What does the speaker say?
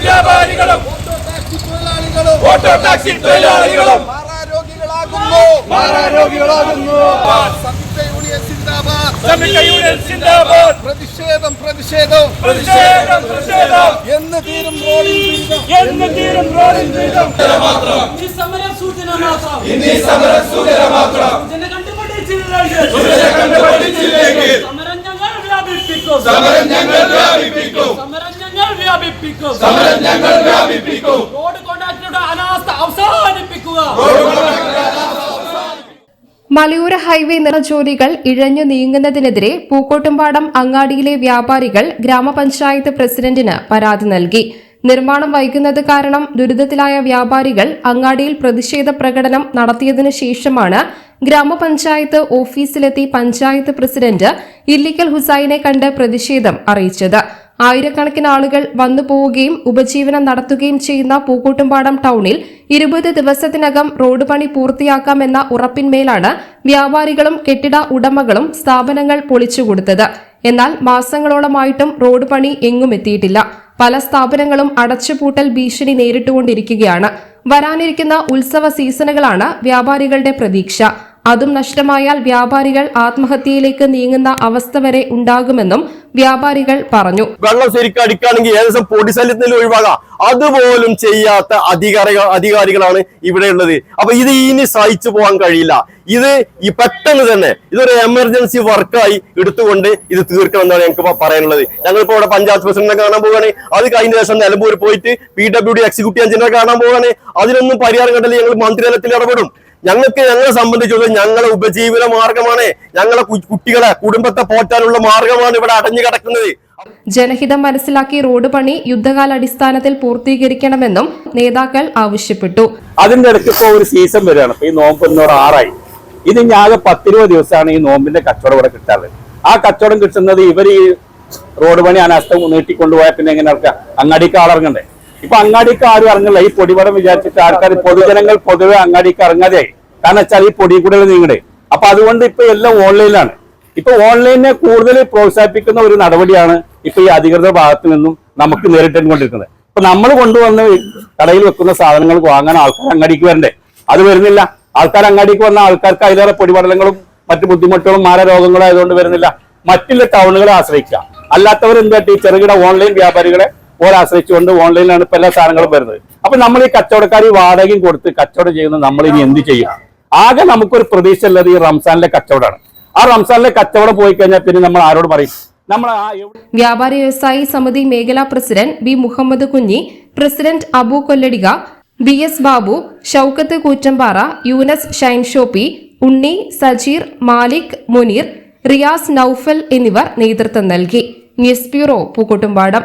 വ്യാപാരികളും auto taxi തൊഴിലാളികളും മാറാരോഗികളാകുന്നു. പ്രതിഷേധം പ്രതിഷേധം. പ്രതിഷേധം പ്രതിഷേധം. എന്ന് തീരും എന്ന് തീരും മാത്രം ഈ സമര സൂചന മാത്രം. ഇനി സമര സൂചന മാത്രം. സമരം ഞങ്ങൾ വ്യാപിപ്പിക്കും സമരം ഞങ്ങൾ വ്യാപിപ്പിക്കും സമരം ഞങ്ങൾ വ്യാപിപ്പിക്കും. സമരം ഞങ്ങൾ വ്യാപിപ്പിക്കും. റോഡ് കോൺട്രാക്ടറുടെ അനാസ്ഥ അവസാനിപ്പിക്കുക. മലയോര ഹൈവേ ജോലികൾ ഇഴഞ്ഞു നീങ്ങുന്നതിനെതിരെ പൂക്കോട്ടുംപാടം അങ്ങാടിയിലെ വ്യാപാരികൾ ഗ്രാമപഞ്ചായത്ത് പ്രസിഡന്റിന് പരാതി നൽകി. നിർമ്മാണം വൈകുന്നത് കാരണം ദുരിതത്തിലായ വ്യാപാരികൾ അങ്ങാടിയിൽ പ്രതിഷേധ പ്രകടനം നടത്തിയതിനു ശേഷമാണ് ഗ്രാമപഞ്ചായത്ത് ഓഫീസിലെത്തി പഞ്ചായത്ത് പ്രസിഡന്റ് ഇല്ലിക്കൽ ഹുസൈനെ കണ്ട് പ്രതിഷേധം അറിയിച്ചത്. ആയിരക്കണക്കിന് ആളുകൾ വന്നു പോവുകയും ഉപജീവനം നടത്തുകയും ചെയ്യുന്ന പൂക്കൂട്ടുംപാടം ടൗണിൽ ഇരുപത് ദിവസത്തിനകം റോഡ് പണി പൂർത്തിയാക്കാമെന്ന ഉറപ്പിന്മേലാണ് വ്യാപാരികളും കെട്ടിട ഉടമകളും സ്ഥാപനങ്ങൾ പൊളിച്ചുകൊടുത്തത്. എന്നാൽ മാസങ്ങളോളമായിട്ടും റോഡ് പണി എങ്ങും എത്തിയിട്ടില്ല. പല സ്ഥാപനങ്ങളും അടച്ചുപൂട്ടൽ ഭീഷണി നേരിട്ടുകൊണ്ടിരിക്കുകയാണ്. വരാനിരിക്കുന്ന ഉത്സവ സീസണുകളാണ് വ്യാപാരികളുടെ പ്രതീക്ഷ. അതും നഷ്ടമായാൽ വ്യാപാരികൾ ആത്മഹത്യയിലേക്ക് നീങ്ങുന്ന അവസ്ഥ വരെ ഉണ്ടാകുമെന്നും വ്യാപാരികൾ പറഞ്ഞു. വെള്ളം ശരിക്കും അടിക്കുകയാണെങ്കിൽ ഏകദേശം പൊടി ശല്യത്തിൽ ഒഴിവാകാം. അതുപോലും ചെയ്യാത്ത അധികാരികൾ അധികാരികളാണ് ഇവിടെ ഉള്ളത്. അപ്പൊ ഇത് ഇനി സഹിച്ചു പോകാൻ കഴിയില്ല. ഇത് ഈ പെട്ടെന്ന് തന്നെ ഇതൊരു എമർജൻസി വർക്കായി എടുത്തുകൊണ്ട് ഇത് തീർക്കണം എന്നാണ് ഞങ്ങൾക്ക് പറയാനുള്ളത്. ഞങ്ങളിപ്പോ ഇവിടെ പഞ്ചായത്ത് പ്രസിഡന്റിനെ കാണാൻ പോവാണ് അത് കഴിഞ്ഞ ദിവസം നിലമ്പൂർ പോയിട്ട് P W D executive engineer കാണാൻ പോവാണ് അതിനൊന്നും പരിഹാരം കണ്ടില്ല. ഞങ്ങൾ മന്ത്രിതലത്തിൽ ഇടപെടും. ഞങ്ങൾക്ക് ഞങ്ങളെ സംബന്ധിച്ചുള്ളത് ഞങ്ങളെ ഉപജീവന മാർഗമാണ്. ഞങ്ങളെ കുട്ടികളെ കുടുംബത്തെ പോറ്റാനുള്ള മാർഗമാണ് ഇവിടെ അടഞ്ഞു കിടക്കുന്നത്. ജനഹിതം മനസ്സിലാക്കി റോഡ് പണി യുദ്ധകാലടിസ്ഥാനത്തിൽ പൂർത്തീകരിക്കണമെന്നും നേതാക്കൾ ആവശ്യപ്പെട്ടു. അതിന്റെ ഇടയ്ക്ക് ഇപ്പൊ ഒരു സീസൺ വരികയാണ്. ഇപ്പൊ ഈ നോമ്പ് ഇന്നോട് ആറായി. ഇത് ഇനി ആകെ പത്തിരുപത് ദിവസമാണ് ഈ നോമ്പിന്റെ കച്ചവടം ഇവിടെ കിട്ടാറ് ആ കച്ചവടം കിട്ടുന്നത് ഇവർ ഈ റോഡ് പണി അനാസ്ഥ നീട്ടിക്കൊണ്ടുപോയാൽ പിന്നെ എങ്ങനെ നടക്കുക? അങ്ങാടിക്ക് ആളിറങ്ങണ്ടേ? ഇപ്പൊ അങ്ങാടിക്ക് ആരും ഇറങ്ങില്ല ഈ പൊടിപടം വിചാരിച്ചിട്ട് ആൾക്കാർ പൊതുജനങ്ങൾ പൊതുവെ അങ്ങാടിക്ക് ഇറങ്ങാതെയായി കാരണം വെച്ചാൽ ഈ പൊടി കൂടെ നീങ്ങടെ അപ്പൊ അതുകൊണ്ട് ഇപ്പൊ എല്ലാം ഓൺലൈനിലാണ്. ഇപ്പൊ ഓൺലൈനെ കൂടുതൽ പ്രോത്സാഹിപ്പിക്കുന്ന ഒരു നടപടിയാണ് ഇപ്പൊ ഈ അധികൃത ഭാഗത്ത് നിന്നും നമുക്ക് നേരിട്ടുകൊണ്ടിരിക്കുന്നത് ഇപ്പൊ നമ്മൾ കൊണ്ടുവന്ന് കടയിൽ വെക്കുന്ന സാധനങ്ങൾ വാങ്ങാൻ ആൾക്കാർ അങ്ങാടിക്ക് വരണ്ടേ? അത് വരുന്നില്ല. ആൾക്കാർ അങ്ങാടിക്ക് വന്ന ആൾക്കാർക്ക് അതിലേറെ പൊടിപടലങ്ങളും മറ്റു ബുദ്ധിമുട്ടുകളും മാരരോഗങ്ങളും ആയതുകൊണ്ട് വരുന്നില്ല. മറ്റുള്ള ടൗണുകളെ ആശ്രയിക്കുക. അല്ലാത്തവർ എന്താ ഈ ചെറുകിട ഓൺലൈൻ വ്യാപാരികളെ ഓരോ ആശ്രയിച്ചുകൊണ്ട് ഓൺലൈനിലാണ് ഇപ്പൊ എല്ലാ സാധനങ്ങളും വരുന്നത്. അപ്പൊ നമ്മൾ ഈ കച്ചവടക്കാർ വാടകയും കൊടുത്ത് കച്ചവടം ചെയ്യുന്നത് നമ്മൾ ഇനി എന്ത് ചെയ്യും? ആകെ നമുക്കൊരു പ്രതീക്ഷ ഉള്ളത് ഈ റംസാനിലെ കച്ചവടമാണ്. ആ റംസാനിലെ കച്ചവടം പോയി കഴിഞ്ഞാൽ പിന്നെ നമ്മൾ ആരോട് പറയും? നമ്മൾ വ്യാപാരി വ്യവസായി സമിതി മേഖലാ president B Muhammad Kunhi president Abu Kolladika B S Babu Shoukath Koottampara Yunus Shine Shoppy Unni Sajeer Malik Muneer Riyas Noufal എന്നിവർ നേതൃത്വം നൽകി. News bureau Pookkottumpadam.